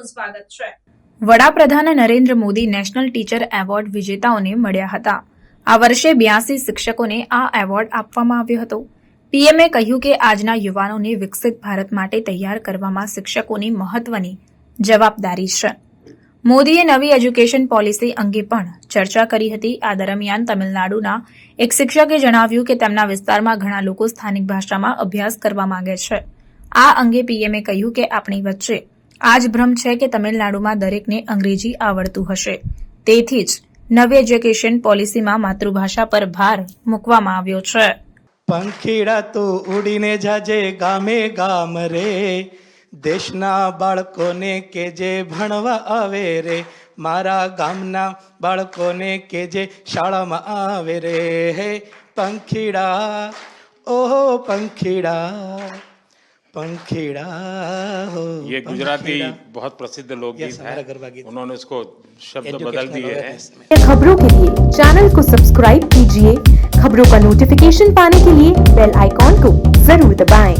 આપનું સ્વાગત છે. વડાપ્રધાન Narendra Modi national teacher award વિજેતાઓને મળ્યા હતા. આ વર્ષે બ્યાસી શિક્ષકોને આ એવોર્ડ આપવામાં આવ્યો હતો. પીએમએ કહ્યું કે આજના યુવાનોને વિકસિત ભારત માટે તૈયાર કરવામાં શિક્ષકોની મહત્વની જવાબદારી છે. મોદીએ નવી એજ્યુકેશન પોલિસી અંગે પણ ચર્ચા કરી હતી. આ દરમિયાન તમિલનાડુના એક શિક્ષકે જણાવ્યું કે તેમના વિસ્તારમાં ઘણા લોકો સ્થાનિક ભાષામાં અભ્યાસ કરવા માંગે છે. આ અંગે પીએમએ કહ્યું કે આપણી વચ્ચે આ જ ભ્રમ છે કે તમિલનાડુમાં દરેકને અંગ્રેજી આવડતું હશે. તેથી જ નવી એજ્યુકેશન પોલિસીમાં માતૃભાષા પર ભાર મૂકવામાં આવ્યો છે. પંખીડા તો ઉડીને જાજે ગામે ગામ રે. દેશના બાળકોને કે જે ભણવા આવે રે. મારા ગામના બાળકોને કે જે શાળામાં આવે રે. હે પંખીડા, ઓહો પંખીડા. पंखेड़ा हो ये गुजराती बहुत प्रसिद्ध लोग है। उन्होंने इसको शब्द बदल दिए हैं खबरों के लिए चैनल को सब्सक्राइब कीजिए। खबरों का नोटिफिकेशन पाने के लिए बेल आइकॉन को ज़रूर दबाएँ।